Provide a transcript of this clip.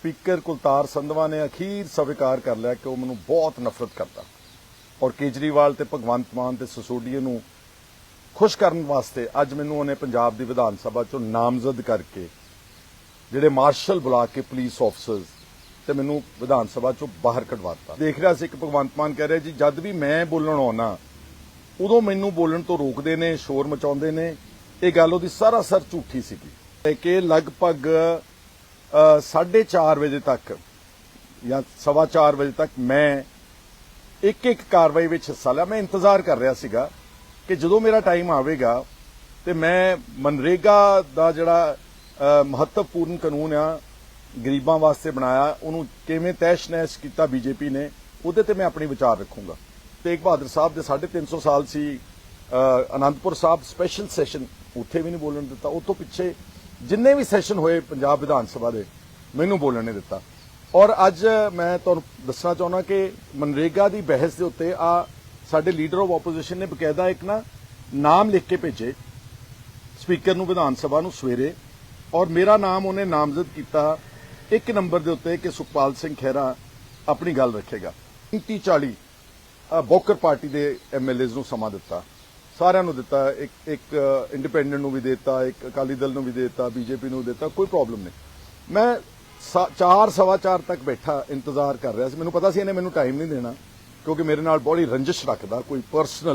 Speaker Kultar Sandhwan ਨੇ ਅਖੀਰ ਸਵੀਕਾਰ ਕਰ ਲਿਆ ਕਿ ਉਹ ਮੈਨੂੰ ਬਹੁਤ ਨਫ਼ਰਤ ਕਰਦਾ। ਔਰ ਕੇਜਰੀਵਾਲ ਤੇ ਭਗਵੰਤ ਮਾਨ ਤੇ ਸਸੋਡੀਏ ਨੂੰ ਖੁਸ਼ ਕਰਨ ਵਾਸਤੇ ਅੱਜ ਮੈਨੂੰ ਉਹਨੇ ਪੰਜਾਬ ਦੀ ਵਿਧਾਨ ਸਭਾ ਚੋਂ ਨਾਮਜ਼ਦ ਕਰਕੇ ਜਿਹੜੇ ਮਾਰਸ਼ਲ ਬੁਲਾ ਕੇ ਪੁਲਿਸ ਆਫਸਰਸ ਤੇ ਮੈਨੂੰ ਵਿਧਾਨ ਸਭਾ ਚੋਂ ਬਾਹਰ ਕਢਵਾ ਦਿੱਤਾ। ਦੇਖ ਰਿਹਾ ਸੀ ਕਿ ਭਗਵੰਤ ਮਾਨ ਕਹਿ ਰਿਹਾ ਜੀ, ਜਦ ਵੀ ਮੈਂ ਬੋਲਣ ਆਉਣਾ, ਉਦੋਂ ਮੈਨੂੰ ਬੋਲਣ ਤੋਂ ਰੋਕਦੇ ਨੇ, ਸ਼ੋਰ ਮਚਾਉਂਦੇ ਨੇ। ਇਹ ਗੱਲ ਉਹਦੀ ਸਰਾਸਰ ਝੂਠੀ ਸੀਗੀ। ਕਿ ਲਗਭਗ 4:30 ਵਜੇ ਤੱਕ ਜਾਂ ਸਵਾ ਚਾਰ ਵਜੇ ਤੱਕ ਮੈਂ ਇੱਕ ਇੱਕ ਕਾਰਵਾਈ ਵਿੱਚ ਹਿੱਸਾ ਲਿਆ। ਮੈਂ ਇੰਤਜ਼ਾਰ ਕਰ ਰਿਹਾ ਸੀਗਾ ਕਿ ਜਦੋਂ ਮੇਰਾ ਟਾਈਮ ਆਵੇਗਾ ਤੇ ਮੈਂ ਮਨਰੇਗਾ ਦਾ ਜਿਹੜਾ ਮਹੱਤਵਪੂਰਨ ਕਾਨੂੰਨ ਆ, ਗਰੀਬਾਂ ਵਾਸਤੇ ਬਣਾਇਆ, ਉਹਨੂੰ ਕਿਵੇਂ ਤੈਸ਼-ਨੈਸ਼ ਕੀਤਾ ਬੀਜੇਪੀ ਨੇ, ਉਹਦੇ ਤੇ ਮੈਂ ਆਪਣੀ ਵਿਚਾਰ ਰੱਖੂੰਗਾ। ਤੇਗ ਬਹਾਦਰ ਸਾਹਿਬ ਦੇ 350 ਸਾਲ ਸੀ ਅਨੰਦਪੁਰ ਸਾਹਿਬ ਸਪੈਸ਼ਲ ਸੈਸ਼ਨ ਉੱਥੇ ਵੀ ਨਹੀਂ ਬੋਲਣ ਦਿੱਤਾ। ਉਹ ਤੋਂ ਪਿੱਛੇ ਜਿੰਨੇ ਵੀ ਸੈਸ਼ਨ ਹੋਏ ਪੰਜਾਬ ਵਿਧਾਨ ਸਭਾ ਦੇ, ਮੈਨੂੰ ਬੋਲਣ ਨਹੀਂ ਦਿੱਤਾ। ਔਰ ਅੱਜ ਮੈਂ ਤੁਹਾਨੂੰ ਦੱਸਣਾ ਚਾਹੁੰਦਾ ਕਿ ਮਨਰੇਗਾ ਦੀ ਬਹਿਸ ਦੇ ਉੱਤੇ ਆ ਸਾਡੇ ਲੀਡਰ ਆਫ ਆਪੋਜੀਸ਼ਨ ਨੇ ਬਕਾਇਦਾ ਇੱਕ ਨਾ ਨਾਮ ਲਿਖ ਕੇ ਭੇਜੇ, ਸਪੀਕਰ ਨੂੰ ਵਿਧਾਨ ਸਭਾ ਨੂੰ ਸਵੇਰੇ। ਔਰ ਮੇਰਾ ਨਾਮ ਉਹਨੇ ਨਾਮਜ਼ਦ ਕੀਤਾ ਇੱਕ ਨੰਬਰ ਦੇ ਉੱਤੇ ਕਿ ਸੁਖਪਾਲ ਸਿੰਘ ਖਹਿਰਾ ਆਪਣੀ ਗੱਲ ਰੱਖੇਗਾ। 30 40 ਬੋਕਰ ਪਾਰਟੀ ਦੇ ਐਮਐਲਏਜ਼ ਨੂੰ ਸਮਾਂ ਦਿੱਤਾ। ਸਾਰਿਆਂ ਨੂੰ ਦਿੱਤਾ, ਇੱਕ ਇੱਕ ਇੰਡੀਪੈਂਡੈਂਟ ਨੂੰ ਵੀ ਦਿੱਤਾ, ਇੱਕ ਅਕਾਲੀ ਦਲ ਨੂੰ ਵੀ ਦਿੱਤਾ, ਬੀਜੇਪੀ ਨੂੰ ਦਿੱਤਾ, ਕੋਈ ਪ੍ਰੋਬਲਮ ਨਹੀਂ। ਮੈਂ 4 ਸਵਾ ਚਾਰ ਤੱਕ ਬੈਠਾ, ਇੰਤਜ਼ਾਰ ਕਰ ਰਿਹਾ ਸੀ। ਮੈਨੂੰ ਪਤਾ ਸੀ ਇਹਨੇ ਮੈਨੂੰ ਟਾਈਮ ਨਹੀਂ ਦੇਣਾ, ਕਿਉਂਕਿ ਮੇਰੇ ਨਾਲ ਬੜੀ ਰੰਜਿਸ਼ ਰੱਖਦਾ, ਕੋਈ ਪਰਸਨਲ